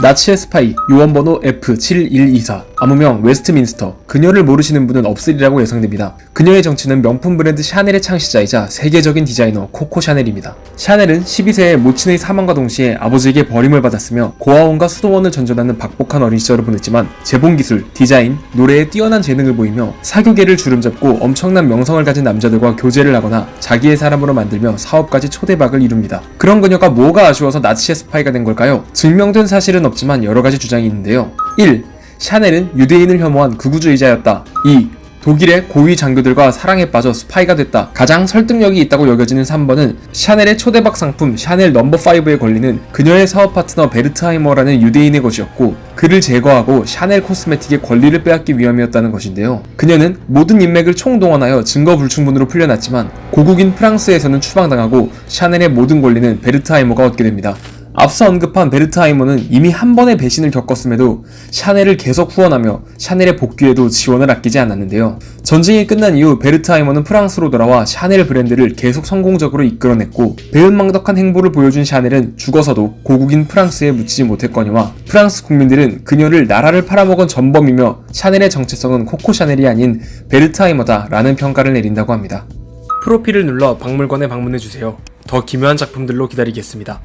나치의 스파이 요원번호 F7124 암호명 웨스트민스터 그녀를 모르시는 분은 없으리라고 예상됩니다. 그녀의 정체는 명품 브랜드 샤넬의 창시자이자 세계적인 디자이너 코코 샤넬입니다. 샤넬은 12세에 모친의 사망과 동시에 아버지에게 버림을 받았으며 고아원과 수도원을 전전하는 박복한 어린 시절을 보냈지만 재봉기술, 디자인, 노래에 뛰어난 재능을 보이며 사교계를 주름잡고 엄청난 명성을 가진 남자들과 교제를 하거나 자기의 사람으로 만들며 사업까지 초대박을 이룹니다. 그런 그녀가 뭐가 아쉬워서 나치의 스파이가 된 걸까요? 증명된 사실은 없지만 여러 가지 주장이 있는데요. 1. 샤넬은 유대인을 혐오한 극우주의자였다. 2. 독일의 고위 장교들과 사랑에 빠져 스파이가 됐다. 가장 설득력이 있다고 여겨지는 3번은 샤넬의 초대박 상품 샤넬 넘버 5에 걸리는 그녀의 사업 파트너 베르트하이머라는 유대인의 것이었고 그를 제거하고 샤넬 코스메틱의 권리를 빼앗기 위함이었다는 것인데요. 그녀는 모든 인맥을 총동원하여 증거 불충분으로 풀려났지만 고국인 프랑스에서는 추방당하고 샤넬의 모든 권리는 베르트하이머가 얻게 됩니다. 앞서 언급한 베르트하이머는 이미 한 번의 배신을 겪었음에도 샤넬을 계속 후원하며 샤넬의 복귀에도 지원을 아끼지 않았는데요. 전쟁이 끝난 이후 베르트하이머는 프랑스로 돌아와 샤넬 브랜드를 계속 성공적으로 이끌어냈고 배은망덕한 행보를 보여준 샤넬은 죽어서도 고국인 프랑스에 묻히지 못했거니와 프랑스 국민들은 그녀를 나라를 팔아먹은 전범이며 샤넬의 정체성은 코코 샤넬이 아닌 베르트하이머다 라는 평가를 내린다고 합니다. 프로필을 눌러 박물관에 방문해주세요. 더 기묘한 작품들로 기다리겠습니다.